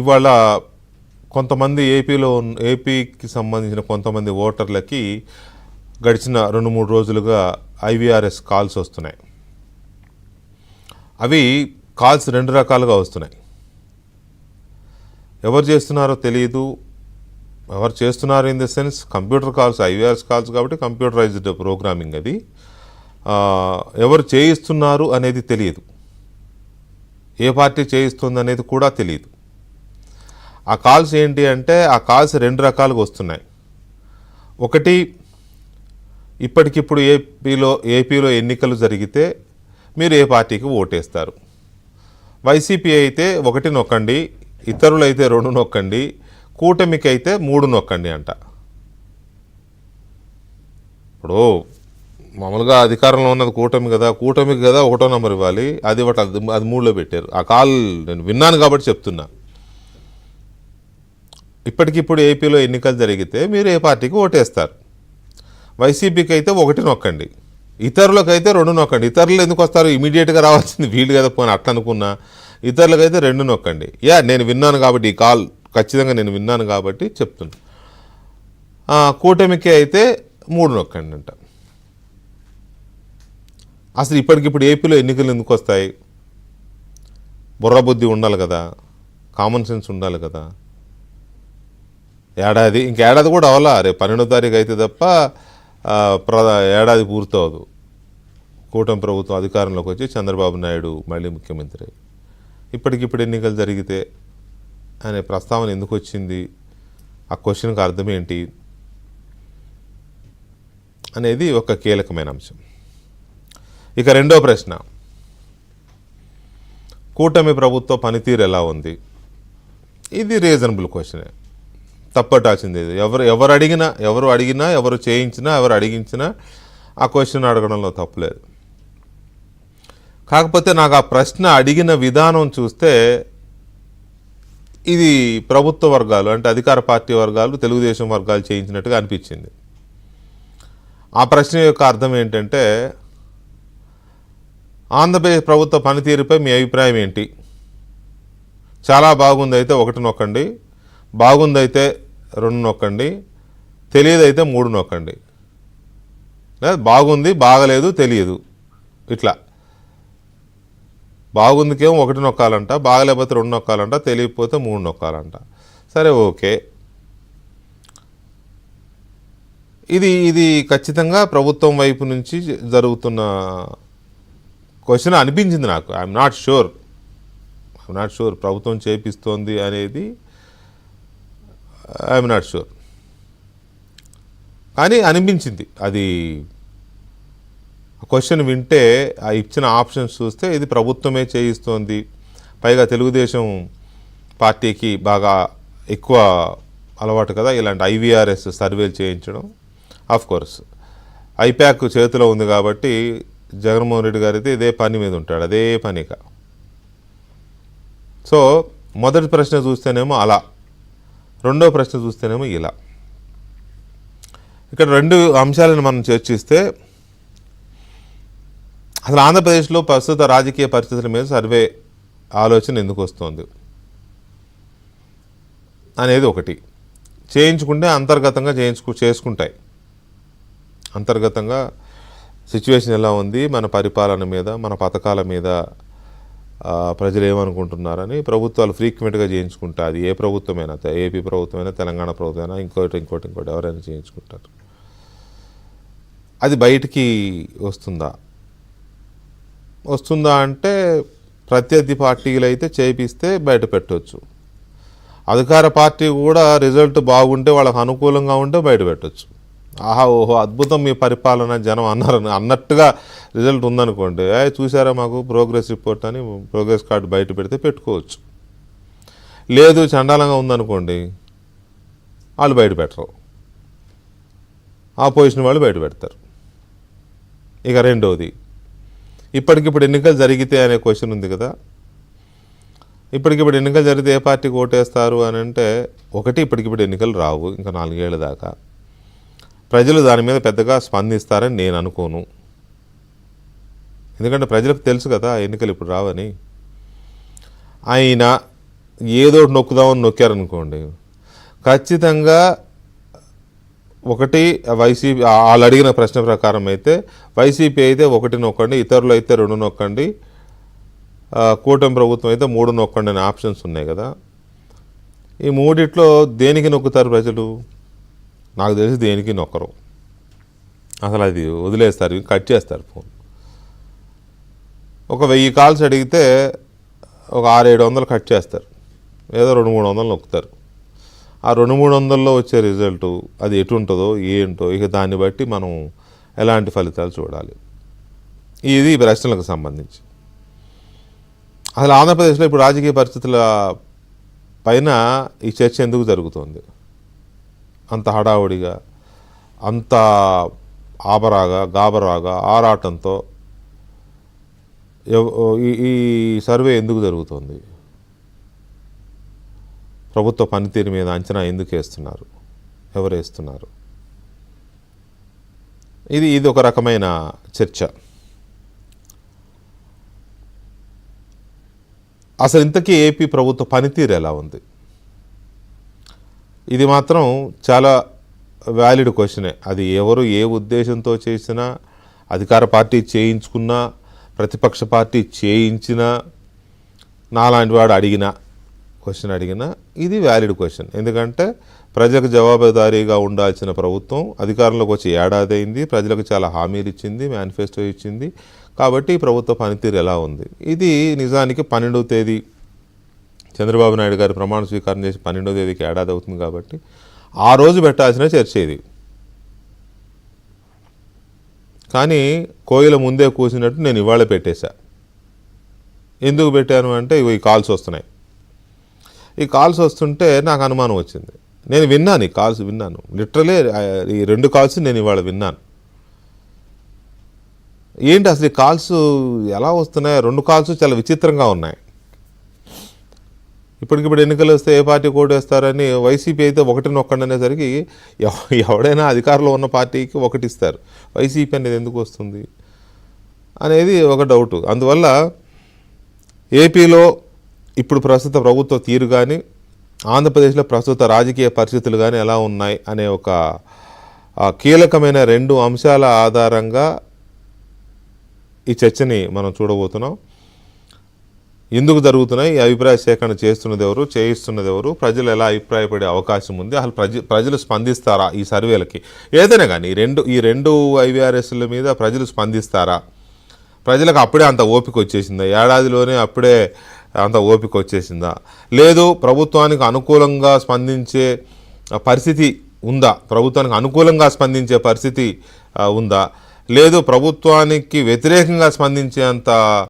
ఇవాళ కొంతమంది ఏపీలో ఏపీకి సంబంధించిన కొంతమంది ఓటర్లకి గడిచిన రెండు మూడు రోజులుగా ఐవీఆర్ఎస్ కాల్స్ వస్తున్నాయి. అవి కాల్స్ రెండు రకాలుగా వస్తున్నాయి. ఎవరు చేస్తున్నారో తెలియదు ఎవరు చేస్తున్నారు in the sense computer calls IVRS calls కాబట్టి కంప్యూటరైజ్డ్ ప్రోగ్రామింగ్ అది. ఎవరు చేయిస్తున్నారు అనేది తెలియదు. ఏ పార్టీ చేయిస్తుంది అనేది కూడా తెలియదు. ఆ కాల్స్ ఏంటి అంటే ఆ కాల్స్ రెండు రకాలుగా వస్తున్నాయి. ఒకటి ఇప్పటికిప్పుడు ఏపీలో ఏపీలో ఎన్నికలు జరిగితే మీరు ఏ పార్టీకి ఓటేస్తారు? వైసీపీ అయితే ఒకటి నొక్కండి ఇతరులు అయితే రెండు నొక్కండి కూటమికి అయితే మూడు నొక్కండి అంట. ఇప్పుడు మామూలుగా అధికారంలో ఉన్నది కూటమి కదా కూటమికి కదా ఒకటో నెంబర్ ఇవ్వాలి అది ఒకటి అది అది మూడులో పెట్టారు. ఆ కాల్ నేను విన్నాను కాబట్టి చెప్తున్నా. ఇప్పటికిప్పుడు ఏపీలో ఎన్నికలు జరిగితే మీరు ఏ పార్టీకి ఓటేస్తారు? వైసీపీకి అయితే ఒకటి నొక్కండి. ఇతరులకైతే రెండు నొక్కండి. ఇతరులు ఎందుకు వస్తారు? ఇమీడియట్గా రావాల్సింది వీళ్ళు కదా. పోనీ అట్లా అనుకున్నా ఇతరులకైతే రెండు నొక్కండి. యా నేను విన్నాను కాబట్టి ఈ కాల్ ఖచ్చితంగా నేను విన్నాను కాబట్టి చెప్తున్నా. కూటమికి అయితే మూడు నొక్కండి అంట. అసలు ఇప్పటికిప్పుడు ఏపీలో ఎన్నికలు ఎందుకు వస్తాయి? బుర్ర బుద్ధి ఉండాలి కదా. కామన్ సెన్స్ ఉండాలి కదా. ఏడాది ఇంకేడాది కూడా అవలా రేపు పన్నెండో తారీఖు అయితే తప్ప ప్రధా ఏడాది పూర్తవదు కూటమి ప్రభుత్వం అధికారంలోకి వచ్చి చంద్రబాబు నాయుడు మళ్ళీ ముఖ్యమంత్రి. ఇప్పటికిప్పుడు ఎన్నికలు జరిగితే అనే ప్రస్తావన ఎందుకు వచ్చింది? ఆ క్వశ్చన్కి అర్థం ఏంటి? అనేది ఒక కీలకమైన అంశం. ఇక రెండో ప్రశ్న. కూటమి ప్రభుత్వ పనితీరు ఎలా ఉంది? ఇది రీజనబుల్ క్వశ్చనే తప్పటాల్సింది ఎవరు ఎవరు అడిగినా ఎవరు అడిగినా ఎవరు చేయించినా ఎవరు అడిగించినా ఆ క్వశ్చన్ అడగడంలో తప్పులేదు. కాకపోతే నాకు ఆ ప్రశ్న అడిగిన విధానం చూస్తే ఇది ప్రభుత్వ వర్గాలు అంటే అధికార పార్టీ వర్గాలు తెలుగుదేశం వర్గాలు చేయించినట్టుగా అనిపించింది. ఆ ప్రశ్న యొక్క అర్థం ఏంటంటే ఆంధ్రప్రదేశ్ ప్రభుత్వ పనితీరుపై మీ అభిప్రాయం ఏంటి? చాలా బాగుందైతే ఒకటి నొక్కండి బాగుందైతే రెండు నొక్కండి. తెలియదు అయితే మూడు నొక్కండి. లేదా బాగుంది బాగలేదు తెలియదు. ఇట్లా. బాగుందికేమో ఒకటి నొక్కాలంట బాగలేకపోతే రెండు నొక్కాలంట తెలియకపోతే మూడు నొక్కాలంట. సరే ఓకే. ఇది ఇది ఖచ్చితంగా ప్రభుత్వం వైపు నుంచి జరుగుతున్న క్వశ్చన్ అనిపించింది నాకు. I'm not sure I'm not sure ప్రభుత్వం చేపిస్తోంది అనేది ఐఎమ్ నాట్ షూర్ కానీ అనిపించింది. అది క్వశ్చన్ వింటే ఆ ఇచ్చిన ఆప్షన్స్ చూస్తే ఇది ప్రభుత్వమే చేయిస్తోంది. పైగా తెలుగుదేశం పార్టీకి బాగా ఎక్కువ అలవాటు కదా ఇలాంటి ఐవీఆర్ఎస్ సర్వేలు చేయించడం. ఆఫ్ కోర్స్ ఐప్యాక్ చేతిలో ఉంది కాబట్టి జగన్మోహన్ రెడ్డి గారు అయితే ఇదే పని మీద ఉంటాడు అదే పనిక. సో మొదటి ప్రశ్న చూస్తేనేమో అలా. రెండో ప్రశ్న చూస్తేనేమో ఇలా. ఇక్కడ రెండు అంశాలను మనం చర్చిస్తే అసలు ఆంధ్రప్రదేశ్లో ప్రస్తుత రాజకీయ పరిస్థితుల మీద సర్వే ఆలోచన ఎందుకు వస్తుంది? అనేది ఒకటి. చేయించుకుంటే అంతర్గతంగా చేయించుకు చేసుకుంటాయి. అంతర్గతంగా సిచ్యువేషన్ ఎలా ఉంది? మన పరిపాలన మీద మన పథకాల మీద ప్రజలు ఏమనుకుంటున్నారని ప్రభుత్వాలు ఫ్రీక్వెంట్గా చేయించుకుంటా అది ఏ ప్రభుత్వమైనా ఏపీ ప్రభుత్వమైనా తెలంగాణ ప్రభుత్వమైనా ఇంకోటి ఇంకోటి ఇంకోటి ఎవరైనా చేయించుకుంటారు. అది బయటికి వస్తుందా? వస్తుందా అంటే ప్రత్యర్థి పార్టీలు అయితే చేపిస్తే బయట పెట్టవచ్చు అధికార పార్టీ కూడా రిజల్ట్ బాగుంటే వాళ్ళకు అనుకూలంగా ఉంటే బయట పెట్టవచ్చు ఆహా ఓహో అద్భుతం మీ పరిపాలన జనం అన్నారు. అన్నట్టుగా రిజల్ట్ ఉందనుకోండి అవి చూసారా మాకు ప్రోగ్రెస్ రిపోర్ట్ అని ప్రోగ్రెస్ కార్డు బయట పెడితే పెట్టుకోవచ్చు. లేదు చండాలంగా ఉందనుకోండి వాళ్ళు బయట పెట్టరు. ఆపోజిషన్ వాళ్ళు బయట పెడతారు. ఇక రెండవది ఇప్పటికిప్పుడు ఎన్నికలు జరిగితే అనే క్వశ్చన్ ఉంది కదా. ఇప్పటికిప్పుడు ఎన్నికలు జరిగితే ఏ పార్టీకి ఓటేస్తారు అని అంటే ఒకటి ఇప్పటికిప్పుడు ఎన్నికలు రావు ఇంకా నాలుగేళ్ళ దాకా. ప్రజలు దాని మీద పెద్దగా స్పందిస్తారని నేను అనుకోను. ఎందుకంటే ప్రజలకు తెలుసు కదా ఎన్నికలు ఇప్పుడు రావని. అయినా ఏదో ఒకటి నొక్కుదామని నొక్కారనుకోండి. ఖచ్చితంగా ఒకటి వైసీపీ వాళ్ళు అడిగిన ప్రశ్న ప్రకారం అయితే వైసీపీ అయితే ఒకటి నొక్కండి ఇతరులు అయితే రెండు నొక్కండి కూటమి ప్రభుత్వం అయితే మూడు నొక్కండి అనే ఆప్షన్స్ ఉన్నాయి కదా. ఈ మూడిట్లో దేనికి నొక్కుతారు ప్రజలు? నాకు తెలిసి దేనికి నొక్కరు. అసలు అది వదిలేస్తారు కట్ చేస్తారు ఫోన్. ఒక వెయ్యి కాల్స్ అడిగితే ఒక ఆరు ఏడు వందలు కట్ చేస్తారు. ఏదో రెండు మూడు వందలు నొక్కుతారు. ఆ రెండు మూడు వందల్లో వచ్చే రిజల్ట్ అది ఎటు ఉంటుందో ఏంటో ఇక దాన్ని బట్టి మనం ఎలాంటి ఫలితాలు చూడాలి. ఇది ప్రశ్నలకు సంబంధించి. అసలు ఆంధ్రప్రదేశ్లో ఇప్పుడు రాజకీయ పరిస్థితుల పైన ఈ చర్చ ఎందుకు జరుగుతుంది? అంత హడావుడిగా అంత ఆబరాగా గాబరాగా ఆరాటంతో ఈ సర్వే ఎందుకు జరుగుతుంది? ప్రభుత్వ పనితీరు మీద అంచనా ఎందుకు వేస్తున్నారు? ఎవరు వేస్తున్నారు? ఇది ఇది ఒక రకమైన చర్చ. అసలు ఇంతకీ ఏపీ ప్రభుత్వ పనితీరు ఎలా ఉంది? ఇది మాత్రం చాలా వ్యాలిడ్ క్వశ్చనే. అది ఎవరు ఏ ఉద్దేశంతో చేసినా అధికార పార్టీ చేయించుకున్నా ప్రతిపక్ష పార్టీ చేయించినా నాలాంటి వాడు అడిగినా క్వశ్చన్ అడిగినా ఇది వ్యాలిడ్ క్వశ్చన్. ఎందుకంటే ప్రజలకు జవాబుదారీగా ఉండాల్సిన ప్రభుత్వం అధికారంలోకి వచ్చి ఏడాది అయింది ప్రజలకు చాలా హామీలు ఇచ్చింది మేనిఫెస్టో ఇచ్చింది. కాబట్టి ఈ ప్రభుత్వ పనితీరు ఎలా ఉంది? ఇది నిజానికి పన్నెండవ తేదీ చంద్రబాబు నాయుడు గారు ప్రమాణ స్వీకారం చేసి పన్నెండో తేదీకి ఏడాది అవుతుంది కాబట్టి ఆ రోజు పెట్టాల్సిన చర్చ ఇది. కానీ కోయిల ముందే కూసినట్టు నేను ఇవాళ పెట్టేశా. ఎందుకు పెట్టాను అంటే ఇగో ఈ కాల్స్ వస్తున్నాయి. ఈ కాల్స్ వస్తుంటే నాకు అనుమానం వచ్చింది. నేను విన్నాను ఈ కాల్స్ విన్నాను. లిటరలీ ఈ రెండు కాల్స్ నేను ఇవాళ విన్నాను. ఏంటి అసలు ఈ కాల్స్ ఎలా వస్తున్నాయి? రెండు కాల్స్ చాలా విచిత్రంగా ఉన్నాయి. ఇప్పటికిప్పుడు ఎన్నికలు వస్తే ఏ పార్టీ కోడ్ వేస్తారని వైసీపీ అయితే ఒకటి నొక్కండి అనేసరికి ఎవ- ఎవడైనా అధికారంలో ఉన్న పార్టీకి ఒకటి ఇస్తారు. వైసీపీ అనేది ఎందుకు వస్తుంది? అనేది ఒక డౌట్. అందువల్ల ఏపీలో ఇప్పుడు ప్రస్తుత ప్రభుత్వ తీరు కానీ ఆంధ్రప్రదేశ్లో ప్రస్తుత రాజకీయ పరిస్థితులు కానీ ఎలా ఉన్నాయి అనే ఒక కీలకమైన రెండు అంశాల ఆధారంగా ఈ చర్చని మనం చూడబోతున్నాం. ఎందుకు జరుగుతున్నాయి? ఈ అభిప్రాయ సేకరణ చేస్తున్నది ఎవరు చేయిస్తున్నది ఎవరు ప్రజలు ఎలా అభిప్రాయపడే అవకాశం ఉంది? అసలు ప్రజ ప్రజలు స్పందిస్తారా ఈ సర్వేలకి? ఏదైనా కానీ రెండు ఈ రెండు ఐవీఆర్ఎస్ల మీద ప్రజలు స్పందిస్తారా? ప్రజలకు అప్పుడే అంత ఓపిక వచ్చేసిందా? ఏడాదిలోనే అప్పుడే అంత ఓపిక వచ్చేసిందా? లేదు ప్రభుత్వానికి అనుకూలంగా స్పందించే పరిస్థితి ఉందా? ప్రభుత్వానికి అనుకూలంగా స్పందించే పరిస్థితి ఉందా? లేదు ప్రభుత్వానికి వ్యతిరేకంగా స్పందించేంత